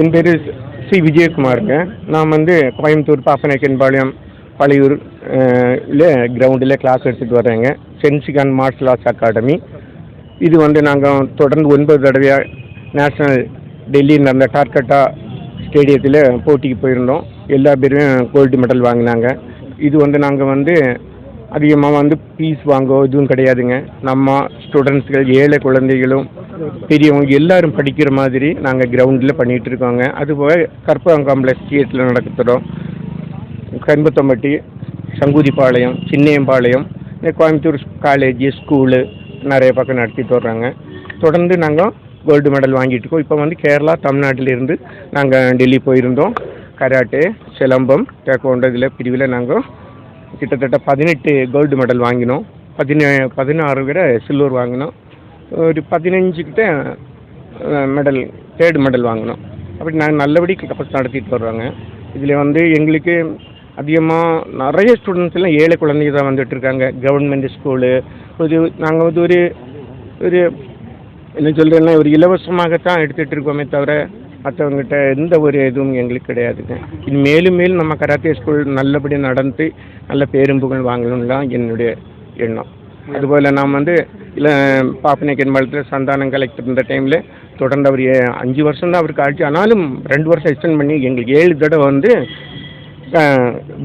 என் பேர் சி விஜயகுமாருங்க. நான் வந்து கோயம்புத்தூர் பாப்பநாயக்கன்பாளையம் பழையூர் கிரவுண்டில் கிளாஸ் எடுத்துகிட்டு வர்றேங்க. சென்சிகான் மார்ஷல் ஆர்ட்ஸ் அகாடமி இது வந்து நாங்கள் தொடர்ந்து ஒன்பது தடவையாக நேஷ்னல் டெல்லியில் நடந்த டார்கட்டா ஸ்டேடியத்தில் போட்டிக்கு போயிருந்தோம். எல்லா பேருமே கோல்டு மெடல் வாங்கினாங்க. இது வந்து நாங்கள் வந்து அதிகமாக வந்து பீஸ் வாங்கோ இதுவும் கிடையாதுங்க. நம்ம ஸ்டூடெண்ட்ஸ்கள் ஏழை குழந்தைகளும் பெரியவங்க எல்லாரும் படிக்கிற மாதிரி நாங்கள் கிரவுண்டில் பண்ணிகிட்டு இருக்கோங்க. அதுபோக கற்பகம் காம்ப்ளெக்ஸ் தியேட்டரில் நடக்கிறோம் கரும்பத்தம்பட்டி சங்குதிப்பாளையம் சின்னையம்பாளையம் இந்த கோயம்புத்தூர் காலேஜ் ஸ்கூலு நிறைய பக்கம் நடத்திட்டு வர்றாங்க. தொடர்ந்து நாங்கள் கோல்டு மெடல் வாங்கிட்டு இருக்கோம். இப்போ வந்து கேரளா தமிழ்நாட்டிலிருந்து நாங்கள் டெல்லி போயிருந்தோம். கராட்டே சிலம்பம் டேக்கோண்டோ இதில் பிரிவில் நாங்கள் கிட்டத்தட்ட பதினெட்டு கோல்டு மெடல் வாங்கினோம். பதினே பதினாறு பேரை சில்வர் வாங்கினோம். ஒரு பதினஞ்சு கிட்ட மெடல் தேர்டு மெடல் வாங்கினோம். அப்படி நாங்கள் நல்லபடி கிளப்பஸ் நடத்திட்டு வர்றாங்க. இதில் வந்து எங்களுக்கு அதிகமாக நிறைய ஸ்டூடெண்ட்ஸ் எல்லாம் ஏழை குழந்தைங்க தான் வந்துட்டு இருக்காங்க. கவர்மெண்ட் ஸ்கூலு ஒரு நாங்கள் வந்து ஒரு ஒரு என்ன சொல்கிறேன்னா ஒரு இலவசமாகத்தான் எடுத்துகிட்டு இருக்கோமே தவிர மற்றவங்ககிட்ட எந்த ஒரு இதுவும் எங்களுக்கு கிடையாதுங்க. இது மேலும் மேலும் நம்ம கராத்தே ஸ்கூல் நல்லபடியாக நடந்து நல்ல பேரும் புகழ் வாங்கணும்னு தான் என்னுடைய எண்ணம். அதுபோல் நாம் வந்து இல்லை பாப்பனைக்கன் மலத்தில் சந்தானம் கலெக்டர் இருந்த டைமில் தொடர்ந்து அவர் அஞ்சு வருஷம் தான் அவருக்கு ஆட்சி ஆனாலும் ரெண்டு வருஷம் எக்ஸ்டெண்ட் பண்ணி எங்களுக்கு ஏழு தடவை வந்து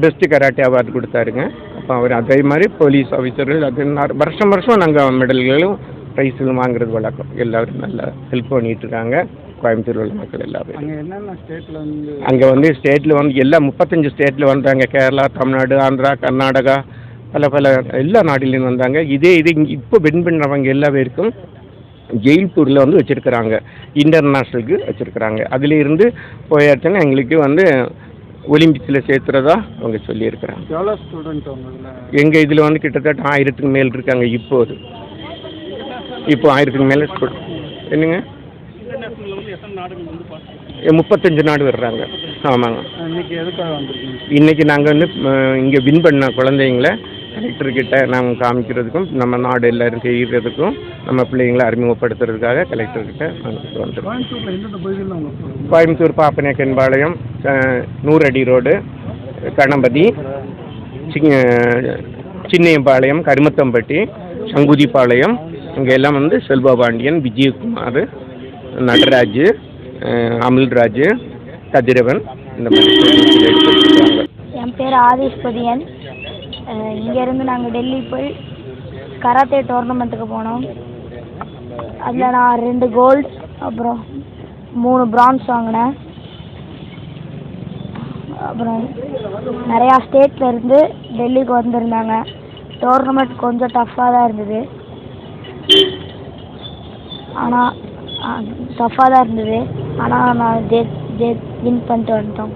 பெஸ்ட்டு கராட்டே அவார்டு கொடுத்தாருங்க. அப்போ அவர் அதே மாதிரி போலீஸ் ஆஃபீஸர்கள் அது வருஷம் வருஷம் நாங்கள் மெடல்களும் ப்ரைஸுகளும் வாங்குறது வழக்கம். எல்லாரும் நல்லா ஹெல்ப் பண்ணிட்டு இருக்காங்க. கோயம்புத்தூர் உள்ள மக்கள் எல்லாரும் அங்கே வந்து அங்கே வந்து ஸ்டேட்டில் வந்து எல்லா முப்பத்தஞ்சு ஸ்டேட்டில் வந்தாங்க. கேரளா தமிழ்நாடு ஆந்திரா கர்நாடகா பல பல எல்லா நாட்டிலையும் வந்தாங்க. இதே இது இப்போ வின் பண்ணுறவங்க எல்லா பேருக்கும் ஜெயில்பூரில் வந்து வச்சுருக்குறாங்க. இன்டர்நேஷ்னலுக்கு வச்சுருக்குறாங்க. அதில் இருந்து போயாச்சுன்னா எங்களுக்கு வந்து ஒலிம்பிக்ஸில் சேர்த்துறதா அவங்க சொல்லியிருக்கிறாங்க. எவ்வளோ ஸ்டூடெண்ட் எங்கள் இதில் வந்து கிட்டத்தட்ட ஆயிரத்துக்கு மேல் இருக்காங்க இப்போது. இப்போ ஆயிரத்துக்கு மேலே என்னங்க? எ, முப்பத்தஞ்சு நாடு வர்றாங்க. ஆமாங்க. இன்னைக்கு நாங்கள் வந்து இங்கே வின் பண்ண குழந்தைங்கள கலெக்டர்கிட்ட நாங்கள் காமிக்கிறதுக்கும் நம்ம நாடு எல்லாரும் செய்கிறதுக்கும் நம்ம பிள்ளைங்களை அறிமுகப்படுத்துறதுக்காக கலெக்டர்கிட்ட உங்களுக்கு கோயம்புத்தூர் பாப்பநாயக்கன்பாளையம் அஹ், நூறடி ரோடு கணபதி சின்னையம்பாளையம் கருமத்தம்பட்டி சங்குதிப்பாளையம் இங்கே எல்லாம் வந்து செல்வபாண்டியன் விஜயகுமார் நடராஜ் அஹ், அமில்ராஜ் கதிரவன் இந்த மாதிரி என் பேர் ஆதிஷ்பதியன் இங்கேருந்து நாங்கள் டெல்லி போய் கராத்தே டோர்னமெண்ட்டுக்கு போனோம். அதில் நான் ரெண்டு கோல்டு அப்புறம் மூணு பிரான்ஸ் வாங்கினேன். அப்புறம் நிறையா ஸ்டேட்லேருந்து டெல்லிக்கு வந்திருந்தாங்க. டோர்னமெண்ட் கொஞ்சம் டஃப்பாக தான் இருந்தது. ஆனால் டஃப்பாக தான் இருந்தது. ஆனால் நான் ஜெயித் ஜெயித் வின் பண்ணிட்டு வந்துட்டோம்.